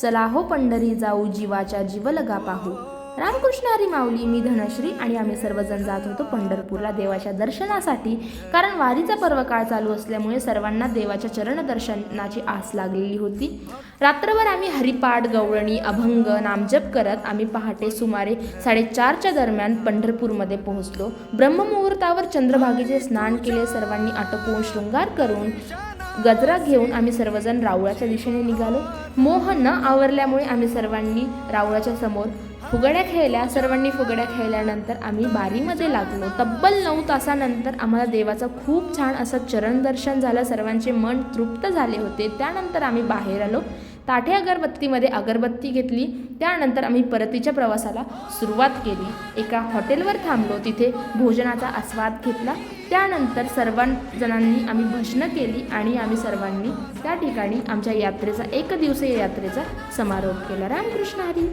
चला हो पंढरी जाऊ जीवाच्या जीवलगा पाहू. रामकृष्ण हरी माऊली मी धनश्री आणि आम्ही सर्वजण जात होतो पंढरपूरला देवाच्या दर्शनासाठी. कारण वारीचा पर्व काळ चालू असल्यामुळे सर्वांना देवाच्या चरण दर्शनाची आस लागलेली होती. रात्रभर आम्ही हरिपाठ गवळणी अभंग नामजप करत आम्ही पहाटे सुमारे साडेचारच्या दरम्यान पंढरपूरमध्ये पोहोचलो. ब्रह्ममुहूर्तावर चंद्रभागेचे स्नान केले सर्वांनी आटोपून शृंगार करून गजरा घेऊन आम्ही सर्वजण रावळाच्या दिशेने निघालो. मोह न आवरल्यामुळे आम्ही सर्वांनी रावळाच्या समोर फुगड्या खेळल्या. सर्वांनी फुगड्या खेळल्यानंतर आम्ही बारीमध्ये लागलो. तब्बल नऊ तासानंतर आम्हाला देवाचं खूप छान असं चरण दर्शन झालं. सर्वांचे मन तृप्त झाले होते. त्यानंतर आम्ही बाहेर आलो. ताठे अगरबत्तीमध्ये अगरबत्ती घेतली. त्यानंतर आम्ही परतीच्या प्रवासाला सुरुवात केली. एका हॉटेलवर थांबलो. तिथे भोजनाचा आस्वाद घेतला. त्यानंतर सर्वांजणांनी आम्ही भजनं केली आणि आम्ही सर्वांनी त्या ठिकाणी आमच्या यात्रेचा एक दिवसीय यात्रेचा समारोप केला. रामकृष्ण हरी.